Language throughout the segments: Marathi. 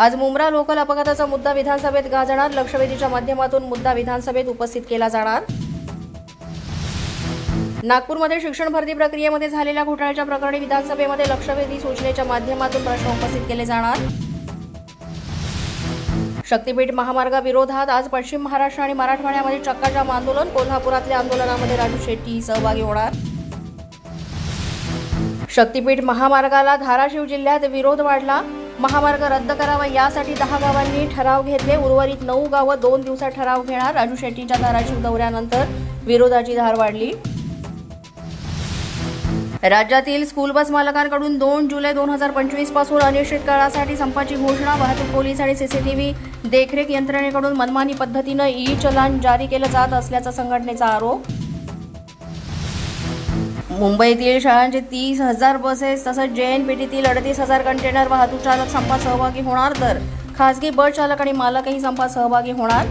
आज मुंब्रा लोकल अपघाताचा मुद्दा विधानसभेत गाजणार. लक्षवेधीच्या माध्यमातून मुद्दा विधानसभेत उपस्थित केला जाणार. नागपूरमध्ये शिक्षण भरती प्रक्रियेमध्ये झालेल्या घोटाळ्याच्या प्रकरणी विधानसभेमध्ये लक्षवेधी सूचनेच्या माध्यमातून प्रश्न उपस्थित केले जाणार. शक्तीपीठ महामार्गाविरोधात आज पश्चिम महाराष्ट्र आणि मराठवाड्यामध्ये चक्काजाम आंदोलन. कोल्हापुरातल्या आंदोलनामध्ये राजू शेट्टी सहभागी होणार. शक्तीपीठ महामार्गाला धाराशिव जिल्ह्यात विरोध वाढला. महामार्ग रद्द करावा यासाठी दहा गावांनी ठराव घेतले. उर्वरित नऊ गावं दोन दिवसात ठराव घेणार. राजू शेट्टीच्या धाराशिव दौऱ्यानंतर विरोधाची धार वाढली. राज्यातील स्कूल बस मालकांकडून दोन जुलै दोन हजार पंचवीसपासून अनिश्चित काळासाठी संपाची घोषणा वाहतूक पोलीस आणि सीसीटीव्ही देखरेख यंत्रणेकडून मनमानी पद्धतीनं ई चलान जारी केलं जात असल्याचा संघटनेचा आरोप. मुंबईतील शाळांचे तीस हजार बसेस तसंच जे एन पी टीतील अडतीस हजार कंटेनर वाहतूक चालक संपात सहभागी होणार. तर खासगी बस चालक आणि मालकही संपात सहभागी होणार.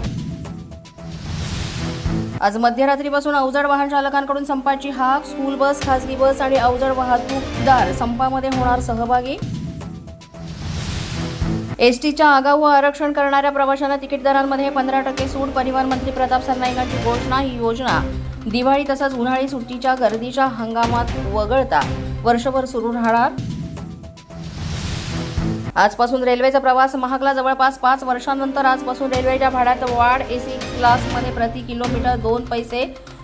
आज मध्यरात्रीपासून अवजड वाहन चालकांकडून संपाची हाक स्कूल बस खासगी बस आणि अवजड वाहतूकदार संपामध्ये होणार सहभागी. एस टीच्या आगाऊ आरक्षण करणाऱ्या प्रवाशांना तिकीट दरांमध्ये पंधरा टक्के सूट. परिवहन मंत्री प्रताप सरनाईकांची घोषणा ही योजना दिवाळी तसंच उन्हाळी सुट्टीच्या गर्दीच्या हंगामात वगळता वर्षभर सुरू राहणार. आजपासून रेल्वेचा प्रवास महागला जवळपास पाच वर्षांनंतर. आजपासून रेल्वेच्या भाड्यात वाढ एसी क्लासमध्ये प्रति किलोमीटर दोन पैसे